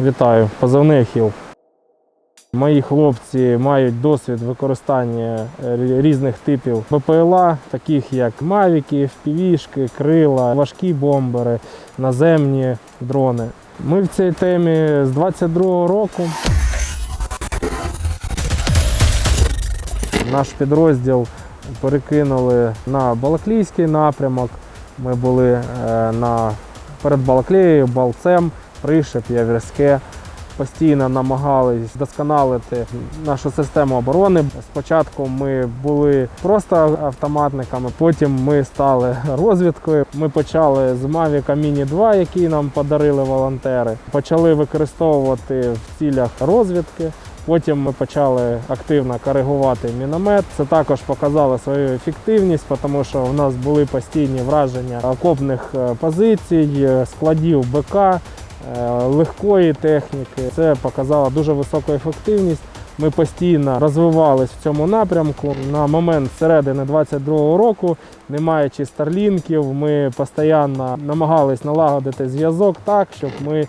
Вітаю, позивний. Мої хлопці мають досвід використання е, різних типів БПЛА, таких як мавіки, впівішки, крила, важкі бомбери, наземні дрони. Ми в цій темі з 22-го року. Наш підрозділ перекинули на Балаклійський напрямок. Ми були е, на перед Балаклеєю, Балцем, Пришеп, Яверське. Постійно намагались вдосконалити нашу систему оборони. Спочатку ми були просто автоматниками, потім ми стали розвідкою. Ми почали з Mavic Mini 2, який нам подарили волонтери. Почали використовувати в цілях розвідки. Потім ми почали активно коригувати міномет. Це також показало свою ефективність, тому що в нас були постійні враження окопних е, позицій, е, складів БК, легкої техніки. Це показало дуже високу ефективність. Ми постійно розвивались в цьому напрямку. На момент середини 22-го року, не маючи старлінків, ми постійно намагались налагодити зв'язок так, щоб ми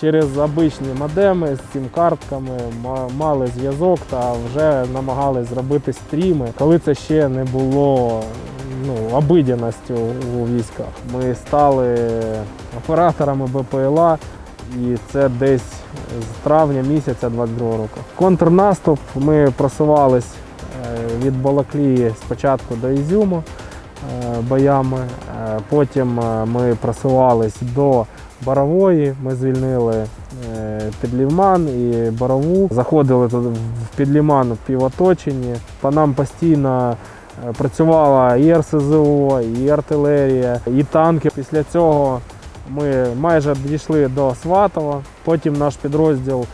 через обичні модеми з цим картками ма- мали зв'язок та вже намагались зробити стріми, коли це ще не було ну, обидяністю у військах. Ми стали операторами БПЛА, і це десь з травня місяця 22 року. Контрнаступ ми просувались е, від Балаклії спочатку до Ізюму е, боями. Е, Потім ми просувались до Борової. Ми звільнили е, Підлівман і Борову. Заходили тут в Підліман в півоточенні. По нам постійно е, працювала і РСЗО, і артилерія, і танки. Після цього ми майже дійшли до Сватова. Потім наш підрозділ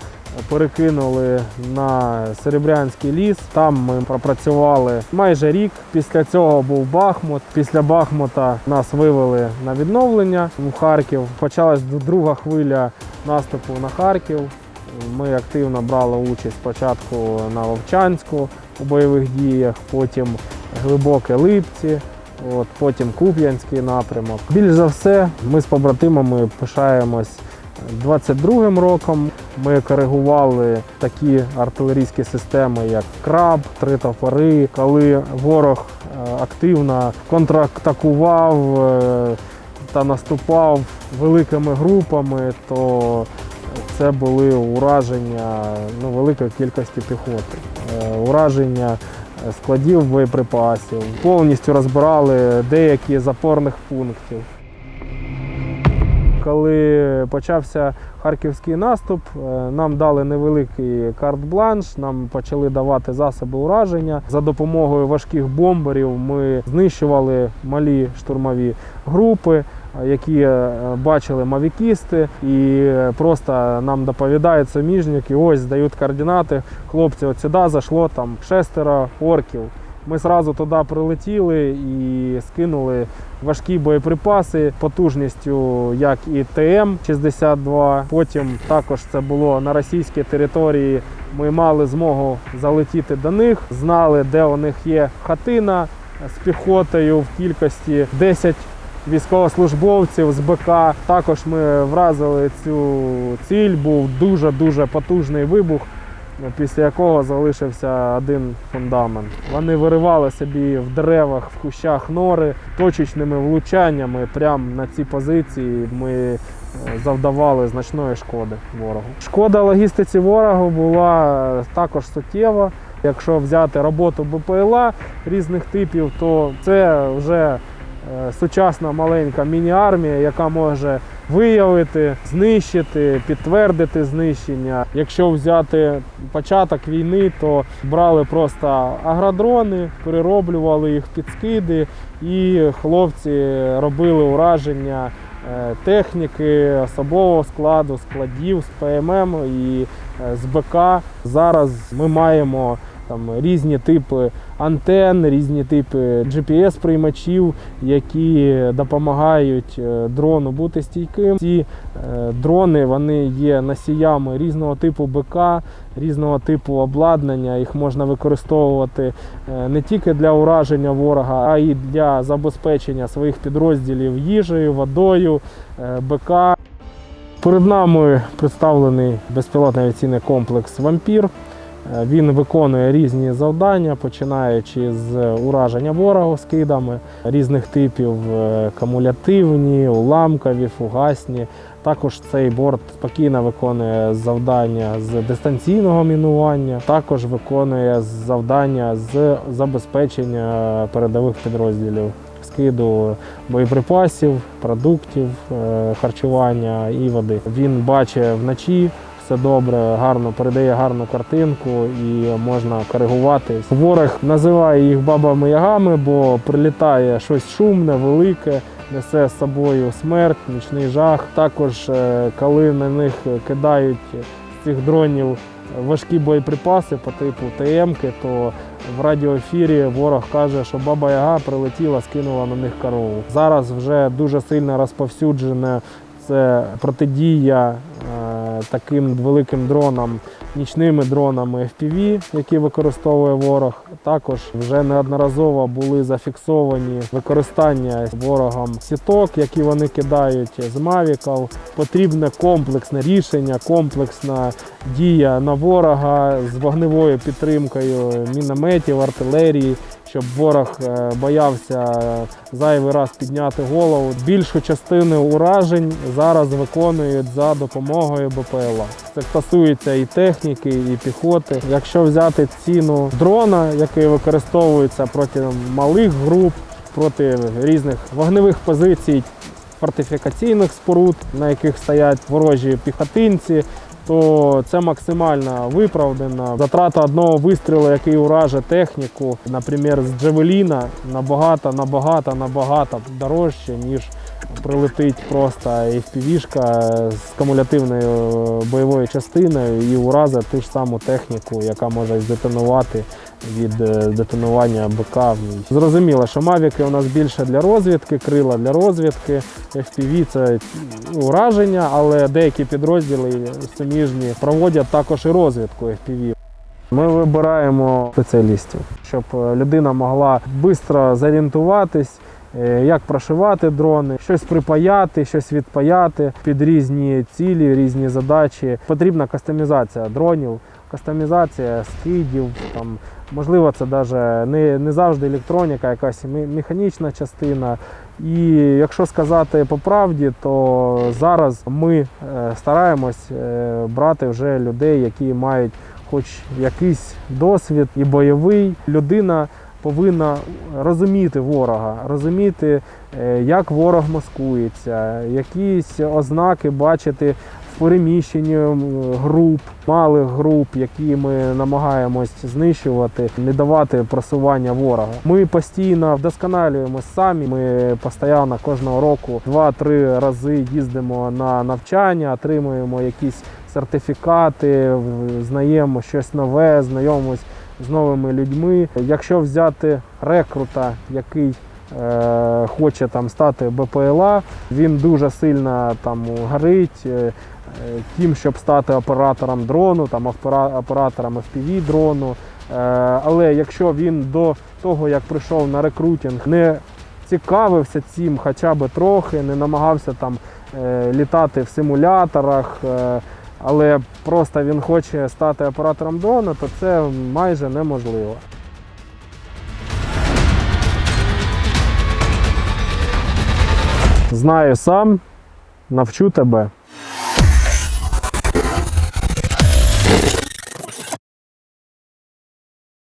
перекинули на Серебрянський ліс. Там ми пропрацювали майже рік. Після цього був Бахмут. Після Бахмута нас вивели на відновлення в Харків. Почалась друга хвиля наступу на Харків. Ми активно брали участь спочатку на Вовчанську у бойових діях, потім глибоке Липці, от, потім Куп'янський напрямок. Більш за все, ми з побратимами пишаємось 22-м роком. Ми коригували такі артилерійські системи, як краб, три топори. Коли ворог е, активно контратакував е, та наступав великими групами, то це були ураження ну, великої кількості піхоти, е, ураження складів боєприпасів. Повністю розбирали деякі з опорних пунктів. Коли почався харківський наступ, е, нам дали невеликий карт-бланш, нам почали давати засоби ураження. За допомогою важких бомберів ми знищували малі штурмові групи, е, які е, бачили мавікісти, і просто нам доповідають суміжники, ось дають координати. Хлопці, от сюди зайшло там шестеро орків. Ми одразу туди прилетіли і скинули важкі боєприпаси потужністю, як і ТМ-62. Потім також це було на російській території. Ми мали змогу залетіти до них, знали, де у них є хатина з піхотою в кількості 10 військовослужбовців з БК. Також ми вразили цю ціль. Був дуже дуже потужний вибух після якого залишився один фундамент. Вони виривали собі в деревах, в кущах нори точечними влучаннями прямо на ці позиції. Ми е, завдавали значної шкоди ворогу. Шкода логістиці ворогу була е, також суттєва. Якщо взяти роботу БПЛА різних типів, то це вже е, сучасна маленька міні-армія, яка може виявити, знищити, підтвердити знищення. Якщо взяти початок війни, то брали просто агродрони, перероблювали їх в підскиди, і хлопці робили ураження е, техніки, особового складу, складів з ПММ і е, з БК. Зараз ми маємо там різні типи антенн, різні типи GPS-приймачів, які допомагають е, дрону бути стійким. Ці е, дрони вони є носіями різного типу БК, різного типу обладнання. Їх можна використовувати е, не тільки для ураження ворога, а й для забезпечення своїх підрозділів їжею, водою, БК. Перед нами представлений безпілотний авіаційний комплекс Вампір. Е, Він виконує різні завдання, починаючи з ураження ворогу скидами різних типів е, кумулятивні, уламкові, фугасні. Також цей борт спокійно виконує завдання з дистанційного мінування, також виконує завдання з забезпечення передових підрозділів, скиду боєприпасів, продуктів, е, харчування і води. Він бачить вночі. Все добре, гарно передає гарну картинку і можна коригувати. Ворог називає їх бабами-ягами, бо прилітає щось шумне, велике, несе з собою смерть, нічний жах. Також, е, коли на них кидають з цих дронів важкі боєприпаси по типу ТМ-ки, то в радіоефірі ворог каже, що баба Яга прилетіла, скинула на них корову. Зараз вже дуже сильно розповсюджене це протидія таким великим дронам, нічними дронами FPV, які використовує ворог. Також вже неодноразово були зафіксовані використання ворогом сіток, які вони кидають з мавіків. Потрібне комплексне рішення, комплексна дія на ворога з вогневою підтримкою мінометів, артилерії, щоб ворог е, боявся зайвий раз підняти голову. Більшу частину уражень зараз виконують за допомогою БПЛА. Це стосується і техніки, і піхоти. Якщо взяти ціну дрона, який використовується проти малих груп, проти різних вогневих позицій, фортифікаційних споруд, на яких стоять ворожі піхотинці, то це максимально виправдано. Затрата одного вистрілу, який уражає техніку, наприклад, з Джевеліна, набагато, набагато, набагато дорожче, ніж прилетить просто FPV-шка з кумулятивною бойовою частиною і уразить ту ж саму техніку, яка може здетонувати від е, детонування БК. Зрозуміло, що мавіки у нас більше для розвідки, крила для розвідки, FPV це ураження, але деякі підрозділи суміжні проводять також і розвідку FPV. Ми вибираємо спеціалістів, щоб е, людина могла швидко зорієнтуватись, е, як прошивати дрони, щось припаяти, щось відпаяти під різні цілі, різні задачі. Потрібна кастомізація дронів, кастомізація скидів. Там, можливо, це навіть не, не завжди електроніка, якась механічна частина. І якщо сказати по правді, то зараз ми е, стараємось е, брати вже людей, які мають хоч якийсь досвід і бойовий. Людина повинна розуміти ворога, розуміти, е, як ворог маскується, якісь ознаки бачити в переміщенні груп, малих груп, які ми намагаємось знищувати, не давати просування ворога. Ми постійно вдосконалюємось самі. Ми постійно кожного року два-три рази їздимо на навчання, отримуємо якісь сертифікати, знаємо щось нове, знайомимось з новими людьми. Якщо взяти рекрута, який е, хоче там стати БПЛА, він дуже сильно там горить. Тим, щоб стати оператором дрону, там опера- оператором FPV дрону. Е, Але якщо він до того, як прийшов на рекрутинг, не цікавився цим хоча б трохи, не намагався там е, літати в симуляторах, е, але просто він хоче стати оператором дрона, то це майже неможливо. Знаю сам, навчу тебе.